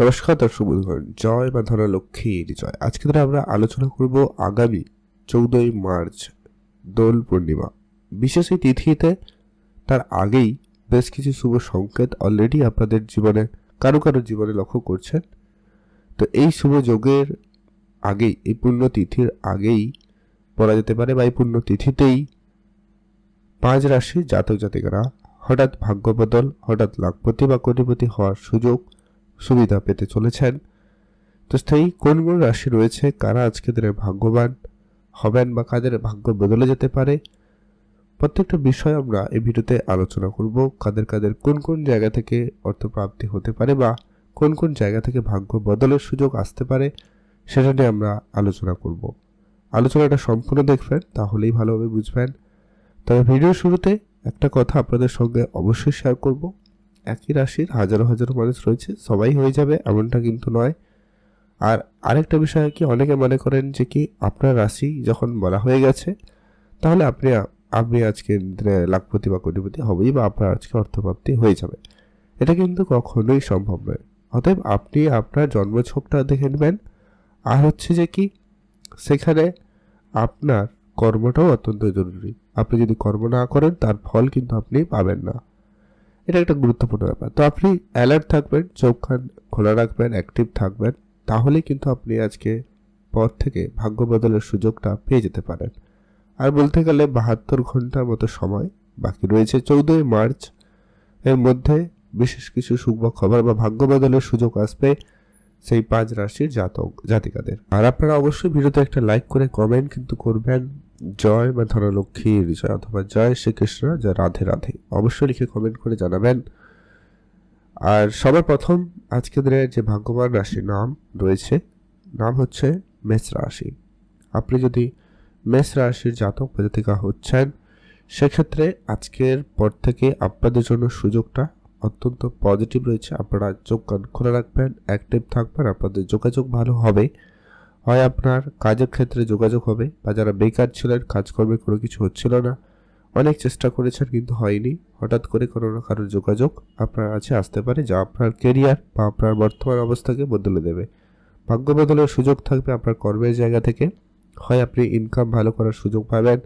নমস্কার, দর্শক বন্ধুগণ। জয় বা ধরা লক্ষ্মীর জয়। আজকে ধরে আমরা আলোচনা করব আগামী চৌদ্দই মার্চ দোল পূর্ণিমা। বিশেষ এই তিথিতে তার আগেই বেশ কিছু শুভ সংকেত অলরেডি আপনাদের জীবনে, কারও কারও জীবনে লক্ষ্য করছেন। তো এই শুভ যোগের আগেই, এই পুণ্য তিথির আগেই বলা যেতে পারে বা এই পুণ্য তিথিতেই পাঁচ রাশি জাতক জাতিকারা হঠাৎ ভাগ্য বদল হঠাৎ লাখপতি বা কোটিপতি হওয়ার সুযোগ সুবিধা পেতে চলেছেন। তো সেই কোন কোন রাশি রয়েছে? কারা আজকে দিনের ভাগ্যবান হবেন বা কাদের ভাগ্য বদলে যেতে পারে? প্রত্যেকটা বিষয় আমরা এই ভিডিওতে আলোচনা করব। কাদের কাদের কোন কোন জায়গা থেকে অর্থপ্রাপ্তি হতে পারে বা কোন কোন জায়গা থেকে ভাগ্য বদলের সুযোগ আসতে পারে, সেটা নিয়ে আমরা আলোচনা করব। আলোচনাটা সম্পূর্ণ দেখবেন, তাহলেই ভালোভাবে বুঝবেন। তবে ভিডিওর শুরুতে একটা কথা আপনাদের সঙ্গে অবশ্যই শেয়ার করব। একই রাশির হাজারো হাজারো মানুষ রয়েছে, সবাই হয়ে যাবে এমনটা কিন্তু নয়। আর আরেকটা বিষয় কি, অনেকে মনে করেন যে কি, আপনার রাশি যখন বলা হয়ে গেছে, তাহলে আপনি আপনি আজকে লাখপতি বা কোটিপতি হবেই বা আপনার আজকে অর্থপ্রাপ্তি হয়ে যাবে। এটা কিন্তু কখনোই সম্ভব নয়। অতএব আপনি আপনার জন্মছকটা দেখে নেবেন। আর হচ্ছে যে কি, সেখানে আপনার কর্মটাও অত্যন্ত জরুরি। আপনি যদি কর্ম না করেন, তার ফল কিন্তু আপনি পাবেন না। এটা একটা গুরুত্বপূর্ণ ব্যাপার। তো আপনি অ্যালার্ট থাকবেন, চোখ কান খোলা রাখবেন অ্যাক্টিভ থাকবেন, তাহলেই কিন্তু আপনি আজকে পর থেকে ভাগ্য বদলের সুযোগটা পেয়ে যেতে পারেন। আর বলতে গেলে বাহাত্তর ঘণ্টার মতো সময় বাকি রয়েছে। চৌদ্দই মার্চ এর মধ্যে বিশেষ কিছু শুভ খবর বা ভাগ্য বদলের সুযোগ আসবে সেই পাঁচ রাশির জাতক, জাতিকাদের। আর আপনারা অবশ্যই ভিডিওতে একটা লাইক করে কমেন্ট কিন্তু করবেন জয় বা ধনলক্ষ্মীর জয় অথবা জয় শ্রীকৃষ্ণ জয় রাধে রাধে। অবশ্যই লিখে কমেন্ট করে জানাবেন। আর সবার প্রথম আজকে দিনের যে ভাগ্যবান রাশির নাম রয়েছে, নাম হচ্ছে মেষ রাশি। আপনি যদি মেষ রাশির জাতক বা জাতিকা হচ্ছেন, সেক্ষেত্রে আজকের পর থেকে আপনাদের জন্য সুযোগটা অত্যন্ত পজিটিভ রয়েছে। আপনারা চোখ কান খোলা রাখবেন অ্যাক্টিভ থাকবেন, আপনাদের যোগাযোগ ভালো হবে। হয় আপনার কাজের ক্ষেত্রে যোগাযোগ হবে বা যারা বেকার ছিলেন, কাজকর্মে কোনো কিছু হচ্ছিল না, অনেক চেষ্টা করেছেন কিন্তু হয়নি। হঠাৎ করে কোনো না কারোর যোগাযোগ আপনার কাছে আসতে পারে যা আপনার কেরিয়ার বা আপনার বর্তমান অবস্থাকে বদলে দেবে। ভাগ্য বদলের সুযোগ থাকবে আপনার কর্মের জায়গা থেকে। হয় আপনি ইনকাম ভালো করার সুযোগ পাবেন।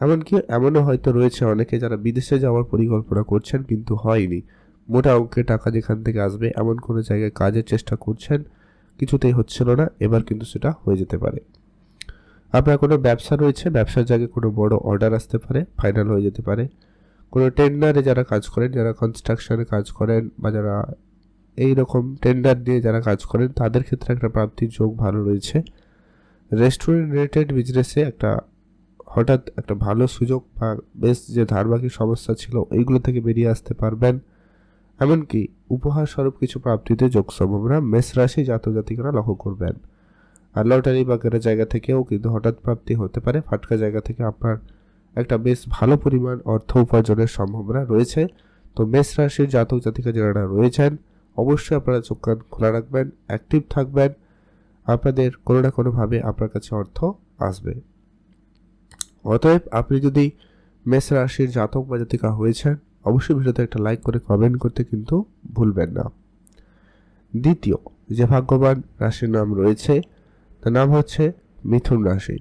এমনকি এমনও হয়তো রয়েছে অনেকে যারা বিদেশে যাওয়ার পরিকল্পনা করছেন কিন্তু হয়নি। মোটা অঙ্কের টাকা যেখান থেকে আসবে, এমন কোনো জায়গায় কাজের চেষ্টা করছেন কিছুতেই হচ্ছিল না, এবার কিন্তু সেটা হয়ে যেতে পারে। আপনার কোনো ব্যবসা রয়েছে? ব্যবসার জায়গায় কোনো বড় অর্ডার আসতে পারে ফাইনাল হয়ে যেতে পারে। কোনো টেন্ডারে যারা কাজ করেন, যারা কনস্ট্রাকশনে কাজ করেন বা যারা এই রকম টেন্ডার দিয়ে যারা কাজ করেন, তাদের ক্ষেত্রে একটা প্রাপ্তির যোগ ভালো রয়েছে। রেস্টুরেন্ট রিলেটেড বিজনেসে একটা হঠাৎ একটা ভালো সুযোগ বা বেশ যে ধারবাকি সমস্যা ছিল এইগুলো থেকে বেরিয়ে আসতে পারবেন। এমনকি উপহার স্বরূপ কিছু প্রাপ্তিতে যোগ সম্ভাবনা মেষ রাশি জাতক জাতিকরা লক্ষ্য করবেন। আর লটারি বা গেরের জায়গা থেকেও কিন্তু হঠাৎ প্রাপ্তি হতে পারে। ফাটকা জায়গা থেকে আপনার একটা বেশ ভালো পরিমাণ অর্থ উপার্জনের সম্ভাবনা রয়েছে। তো মেষ রাশির জাতক জাতিকা যারা রয়েছেন, অবশ্যই আপনারা চোখ কান খোলা রাখবেন অ্যাক্টিভ থাকবেন। আপনাদের কোনো না কোনোভাবে আপনার কাছে অর্থ আসবে। অতএব আপনি যদি মেষ রাশির জাতক বা জাতিকা হয়েছেন অবশ্যই ভিডিওতে একটা লাইক করে কমেন্ট করতে কিন্তু ভুলবেন না। দ্বিতীয়, যে ভাগ্যবান রাশির নাম রয়েছে, তার নাম হচ্ছে মিথুন রাশি।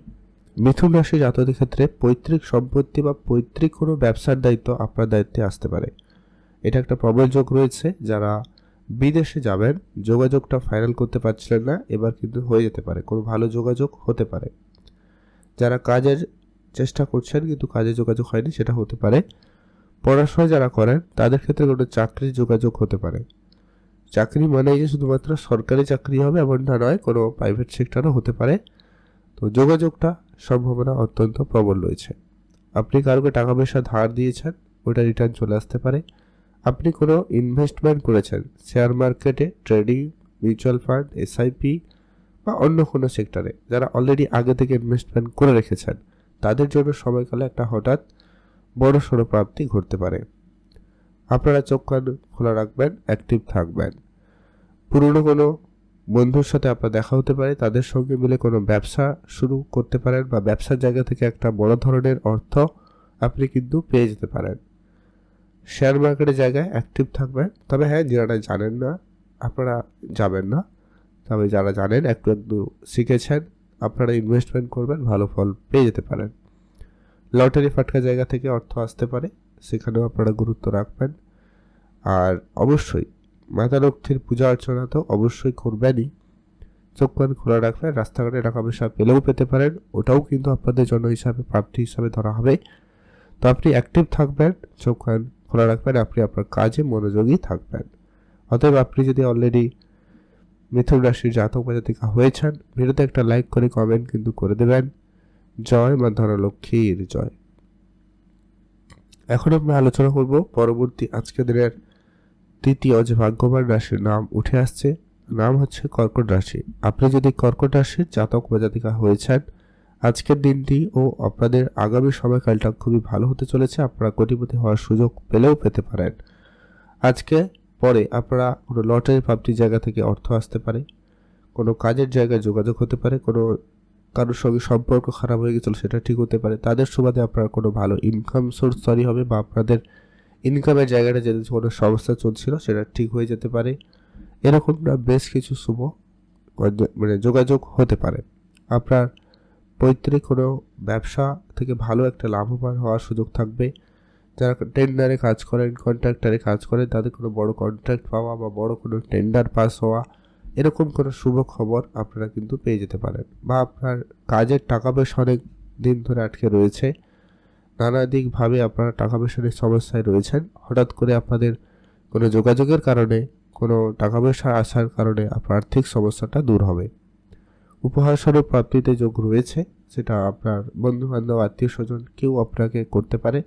মিথুন রাশি জাতকের ক্ষেত্রে পৈতৃক সম্পত্তি বা পৈতৃক কোনো ব্যবসার দায়িত্ব আপনার দায়িত্বে আসতে পারে। এটা একটা প্রবল যোগ রয়েছে, যারা বিদেশে যাবেন, যোগাযোগটা ফাইনাল করতে পারছিলেন না, এবার কিন্তু হয়ে যেতে পারে, কোনো ভালো যোগাযোগ হতে পারে। যারা কাজের চেষ্টা করছেন কিন্তু কাজে যোগাযোগ হয়নি, সেটা হতে পারে। পড়াশোনা যারা করেন, তাদের ক্ষেত্রে কোনো চাকরির যোগাযোগ হতে পারে। চাকরি মানে যে শুধুমাত্র সরকারি চাকরি হবে এমনটা নয়, কোনো প্রাইভেট সেক্টরও হতে পারে। তো যোগাযোগটা সম্ভাবনা অত্যন্ত প্রবল রয়েছে। আপনি কারোকে টাকা পয়সা ধার দিয়েছেন, ওটা রিটার্ন চলে আসতে পারে। আপনি কোনো ইনভেস্টমেন্ট করেছেন শেয়ার মার্কেটে ট্রেডিং মিউচুয়াল ফান্ড এসআইপি বা অন্য কোনো সেক্টরে যারা অলরেডি আগে থেকে ইনভেস্টমেন্ট করে রেখেছেন, তাদের জন্য সময়কালে একটা হঠাৎ বড় সড়ো প্রাপ্তি ঘটতে পারে। আপনারা চোখ কান খোলা রাখবেন অ্যাক্টিভ থাকবেন। পুরনো কোনো বন্ধুর সাথে আপনার দেখা হতে পারে, তাদের সঙ্গে মিলে কোনো ব্যবসা শুরু করতে পারেন বা ব্যবসার জায়গা থেকে একটা বড় ধরনের অর্থ আপনি কিন্তু পেয়ে যেতে পারেন। শেয়ার মার্কেটের জায়গায় অ্যাক্টিভ থাকবেন। তবে হ্যাঁ যারা জানেন না, আপনারা যাবেন না। তবে যারা জানেন, একটু একটু শিখেছেন, আপনারা ইনভেস্টমেন্ট করবেন, ভালো ফল পেয়ে যেতে পারেন। লটারি ফাটকা জায়গা থেকে অর্থ আসতে পারে, সেখানেও আপনারা গুরুত্ব রাখবেন। আর অবশ্যই মাতা লক্ষ্মীর পূজা অর্চনা তো অবশ্যই করবেনই। চোখ কান খোলা রাখবেন, রাস্তাঘাটে টাকা পয়সা পেলেও পেতে পারেন, ওটাও কিন্তু আপনাদের জন্য হিসাবে, প্রাপ্তি হিসাবে ধরা হবে। তো আপনি অ্যাক্টিভ থাকবেন, চোখ কান খোলা রাখবেন, আপনি আপনার কাজে মনোযোগী থাকবেন। অতএব আপনি যদি অলরেডি মিথুন রাশির জাতক বা জাতিকা হয়েছেন, ভিডিওতে একটা লাইক করে কমেন্ট কিন্তু করে দেবেন। জয় বা ধনলক্ষ্মীর জয়। এখন আমরা আলোচনা করব পরবর্তী আজকের দিনের তৃতীয় যে ভাগ্যবান রাশির নাম উঠে আসছে, নাম হচ্ছে কর্কট রাশি। আপনি যদি কর্কট রাশির জাতক বা জাতিকা হয়েছেন আজকের দিনটি ও আপনাদের আগামী সময়কালটা খুবই ভালো হতে চলেছে, আপনারা কোটিপতি হওয়ার সুযোগ পেলেও পেতে পারেন। আজকে পরে আপনারা কোনো লটারি প্রাপ্তির জায়গা থেকে অর্থ আসতে পারে, কোনো কাজের জায়গায় যোগাযোগ হতে পারে, কোনো কারোর সঙ্গে সম্পর্ক খারাপ হয়ে গেছিল, সেটা ঠিক হতে পারে। তাদের সুবাদে আপনার কোনো ভালো ইনকাম সোর্স তৈরি হবে বা আপনাদের ইনকামের জায়গাটা যদি কোনো সমস্যা চলছিল, সেটা ঠিক হয়ে যেতে পারে। এরকম না, বেশ কিছু শুভ মানে যোগাযোগ হতে পারে। আপনার পৈতৃক কোনো ব্যবসা থেকে ভালো একটা লাভবান হওয়ার সুযোগ থাকবে। যারা টেন্ডারে কাজ করেন কন্ট্রাক্টারে কাজ করেন, তাদের কোনো বড় কন্ট্রাক্ট পাওয়া বা বড় কোনো টেন্ডার পাস হওয়া এরকম কোনো শুভ খবর আপনারা কিন্তু পেয়ে যেতে পারেন বা আপনার কাজের টাকা পয়সা অনেক দিন ধরে আটকে রয়েছে। নানা দিকভাবে আপনারা টাকা পয়সার সমস্যায় রয়েছেন। হঠাৎ করে আপনাদের কোনো যোগাযোগের কারণে, কোনো টাকা পয়সা আসার কারণে আপনার আর্থিক সমস্যাটা দূর হবে। উপহার স্বরূপ প্রাপ্তিতে যোগ রয়েছে, সেটা আপনার বন্ধু বান্ধব আত্মীয় স্বজন কেউ আপনাকে করতে পারে।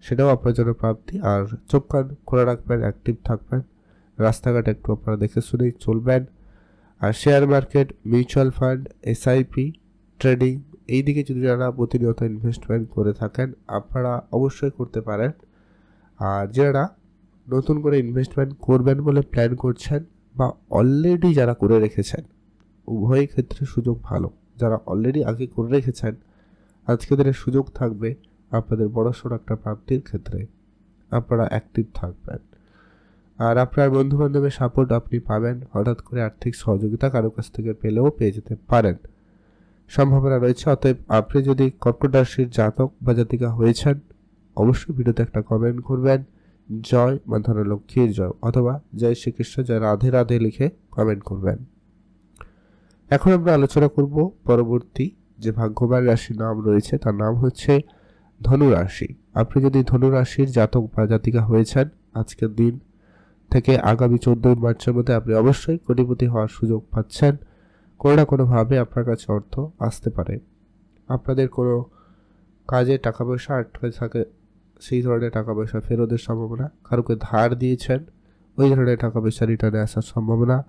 সেটাও আপনার জন্য প্রাপ্তি। আর চোখ কান খোলা রাখবেন অ্যাক্টিভ থাকবেন। রাস্তাঘাট একটু আপনারা দেখে শুনেই চলবেন। আর share market mutual fund SIP trading এই দিকে যদি যারা প্রতিনিয়ত ইনভেস্টমেন্ট করে থাকেন, আপনারা অবশ্যই করতে পারেন। আর যারা নতুন করে ইনভেস্টমেন্ট করবেন বলে প্ল্যান করছেন বা অলরেডি যারা করে রেখেছেন, উভয় ক্ষেত্রে সুযোগ ভালো। যারা অলরেডি আগে করে রেখেছেন, আজকে দিনের সুযোগ থাকবে আপনাদের বড়সড় একটা প্রাপ্তির ক্ষেত্রে। আপনারা অ্যাক্টিভ থাকবেন। আর আপনার বন্ধু বান্ধবের সাপোর্ট আপনি পাবেন। হঠাৎ করে আর্থিক সহযোগিতা কারও কাছ থেকে পেলেও পেয়ে যেতে পারেন। সম্ভাবনা রয়েছে, অতএব আপনি যদি কর্কট রাশির জাতক বা জাতিকা হয়েছেন, অবশ্যই ভিডিওতে একটা কমেন্ট করবেন। জয় মা ধনলক্ষ্মীর জয়, অথবা জয় শ্রীকৃষ্ণ, জয় রাধে রাধে লিখে কমেন্ট করবেন। এখন আমরা আলোচনা করব পরবর্তী যে ভাগ্যবান রাশির নাম রয়েছে, তার নাম হচ্ছে ধনু রাশি আপনি যদি ধনু রাশির জাতক বা জাতিকা হয়েছেন, আজকের দিন থেকে আগামী চোদ্দই মার্চের মধ্যে আপনি অবশ্যই কোটিপতি হওয়ার সুযোগ পাচ্ছেন। কোনো না কোনোভাবে আপনার কাছে অর্থ আসতে পারে। আপনাদের কোনো কাজে টাকা পয়সা আটকে থাকে, সেই ধরনের টাকা পয়সা ফেরতের সম্ভাবনা, কারোকে ধার দিয়েছেন, ওই ধরনের টাকা পয়সা রিটার্নে আসার সম্ভাবনা।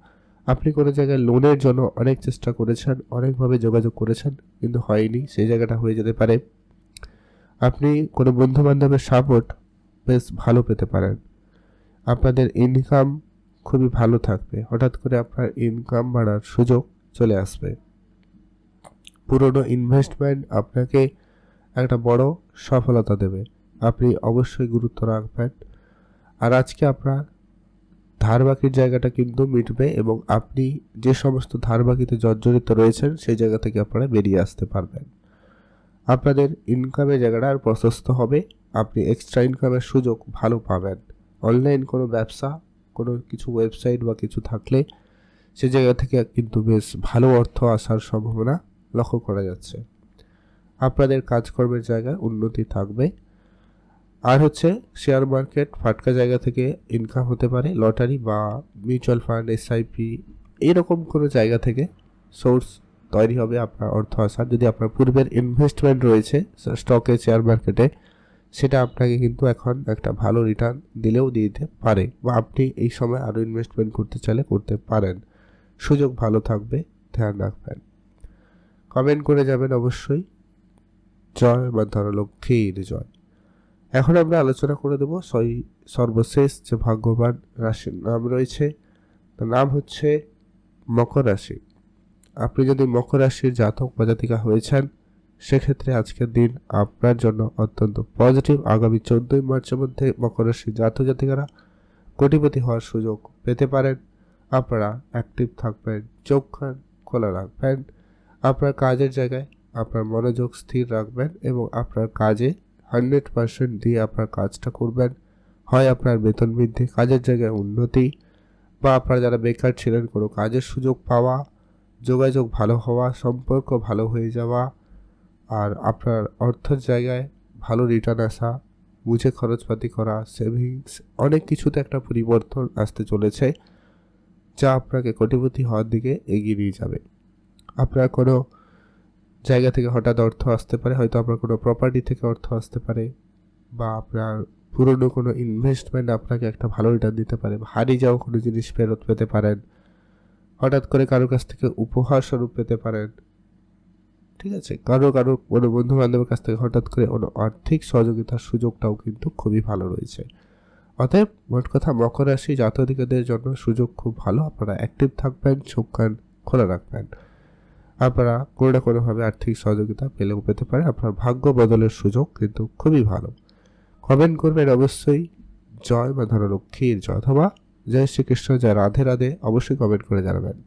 আপনি কোনো জায়গায় লোনের জন্য অনেক চেষ্টা করেছেন, অনেকভাবে যোগাযোগ করেছেন, কিন্তু হয়নি, সেই জায়গাটা হয়ে যেতে পারে। আপনি কোনো বন্ধু বান্ধবের সাপোর্ট বেশ ভালো পেতে পারেন। আপনাদের ইনকাম খুবই ভালো থাকবে। হঠাৎ করে আপনার ইনকাম বাড়ার সুযোগ চলে আসবে। পুরনো ইনভেস্টমেন্ট আপনাকে একটা বড় সফলতা দেবে। আপনি অবশ্যই গুরুত্ব রাখবেন। আর আজকে আপনার ধার বাকির জায়গাটা কিন্তু মিটবে এবং আপনি যে সমস্ত ধার বাকিতে জর্জরিত রয়েছেন, সেই জায়গা থেকে আপনারা বেরিয়ে আসতে পারবেন। আপনাদের ইনকামের জায়গাটা আর প্রশস্ত হবে। আপনি এক্সট্রা ইনকামের সুযোগ ভালো পাবেন। অনলাইন কোনো ব্যবসা, কোনো কিছু ওয়েবসাইট বা কিছু থাকলে সে জায়গা থেকে কিন্তু বেশ ভালো অর্থ আসার সম্ভাবনা লক্ষ্য করা যাচ্ছে। আপনাদের কাজকর্মের জায়গায় উন্নতি থাকবে। আর হচ্ছে শেয়ার মার্কেট ফাটকা জায়গা থেকে ইনকাম হতে পারে লটারি বা মিউচুয়াল ফান্ড এসআইপি এইরকম কোনো জায়গা থেকে সোর্স তৈরি হবে আপনার অর্থ আসার। যদি আপনার পূর্বের ইনভেস্টমেন্ট রয়েছে স্টকে শেয়ার মার্কেটে সেটা আপনাকে কিন্তু এখন একটা ভালো রিটার্ন দিলেও দিতে পারে বা আপনি এই সময় আরও ইনভেস্টমেন্ট করতে চাইলে করতে পারেন। সুযোগ ভালো থাকবে, ধ্যান রাখবেন। কমেন্ট করে যাবেন অবশ্যই। জয় বা ধরলক্ষ্মীর জয়। এখন আমরা আলোচনা করে দেব সর্বশেষ যে ভাগ্যবান রাশির নাম রয়েছে, তার নাম হচ্ছে মকর রাশি। আপনি যদি মকর রাশির জাতক বা জাতিকা হয়েছেন সেক্ষেত্রে আজকের দিন আপনার জন্য অত্যন্ত পজিটিভ আগামী চোদ্দোই মার্চের মধ্যে মকর রাশির জাতক কোটিপতি হওয়ার সুযোগ পেতে পারেন। আপনারা অ্যাক্টিভ থাকবেন, চোখ খোলা রাখবেন। আপনার কাজের জায়গায় আপনার মনোযোগ স্থির রাখবেন এবং আপনার কাজে হান্ড্রেড পার্সেন্ট দিয়ে আপনার কাজটা করবেন। হয় আপনার বেতন বৃদ্ধি, কাজের জায়গায় উন্নতি বা আপনারা যারা বেকার ছিলেন, কোনো কাজের সুযোগ পাওয়া, যোগাযোগ ভালো হওয়া, সম্পর্ক ভালো হয়ে যাওয়া আর আপনার অর্থের জায়গায় ভালো রিটার্ন আসা, বুঝে খরচপাতি করা সেভিংস অনেক কিছুতে একটা পরিবর্তন আসতে চলেছে, যা আপনাকে কোটিপতি হওয়ার দিকে এগিয়ে নিয়ে যাবে। আপনার কোনো জায়গা থেকে হঠাৎ অর্থ আসতে পারে, হয়তো আপনার কোনো প্রপার্টি থেকে অর্থ আসতে পারে, বা আপনার পুরনো কোনো ইনভেস্টমেন্ট আপনাকে একটা ভালো রিটার্ন দিতে পারে হারিয়ে যাওয়া কোনো জিনিস ফেরত পেতে পারেন। হঠাৎ করে কারোর কাছ থেকে উপহার স্বরূপ পেতে পারেন। ঠিক আছে? কারও কারও কোনো বন্ধু বান্ধবের কাছ থেকে হঠাৎ করে কোনো আর্থিক সহযোগিতার সুযোগটাও কিন্তু খুবই ভালো রয়েছে। অতএব মোট কথা মকর রাশি জাতকদের জন্য সুযোগ খুব ভালো। আপনারা অ্যাক্টিভ থাকবেন, চোখ কান খোলা রাখবেন। আপনারা কোনো না কোনোভাবে আর্থিক সহযোগিতা পেলেও পেতে পারেন। আপনার ভাগ্য বদলের সুযোগ কিন্তু খুবই ভালো। কমেন্ট করবেন অবশ্যই। জয় মা ধরলক্ষ্মীর জয় অথবা জয় শ্রীকৃষ্ণ, জয় রাধে রাধে। অবশ্যই কমেন্ট করে জানাবেন।